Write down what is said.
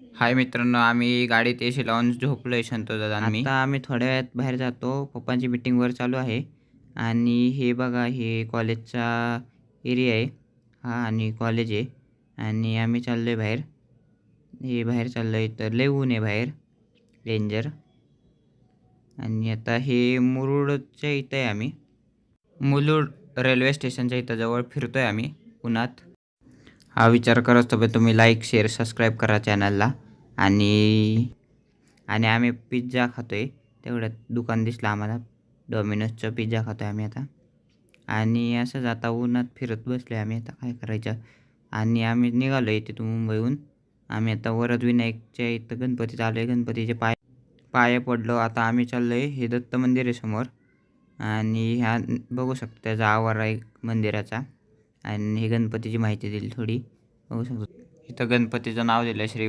हाय मित्रांनो आम्ही गाडीत एसी लावून झोपलोय शांतो दादा आम्ही आता आम्ही थोड्या वेळात बाहेर जातो. पप्पांची मीटिंगवर चालू आहे. आणि हे बघा हे कॉलेजचा एरिया आहे. हा आणि कॉलेज आहे. आणि आम्ही चाललो आहे बाहेर. हे बाहेर चाललो आहे तर लय ऊन आहे बाहेर. डेंजर आणि आता हे मुरुडच्या इथं आहे आम्ही. मुलुड रेल्वे स्टेशनच्या इथं जवळ फिरतो आहे आम्ही उन्हात. हा विचार करत असतो तुम्ही लाईक शेअर सबस्क्राईब करा चॅनलला आणि आणि आम्ही पिझ्झा खातो आहे तेवढ्यात दुकान दिसलं आम्हाला. डॉमिनोजचं पिझ्झा खातो आहे आम्ही आता. आणि असंच आता उन्हात फिरत बसलो आहे आम्ही आता. काय करायचं? आणि आम्ही निघालो आहे तिथून मुंबईहून. आम्ही आता वरद विनायकच्या इथं गणपतीत आलो आहे गणपतीचे पाय पाया पडलो. आता आम्ही चाललो आहे हे दत्त मंदिर आहे समोर आणि ह्या बघू शकतो त्याचा आवार आहे मंदिराचा. आणि हे गणपतीची माहिती दिली थोडी. बघू शकतो. इथं गणपतीचं नाव दिलं श्री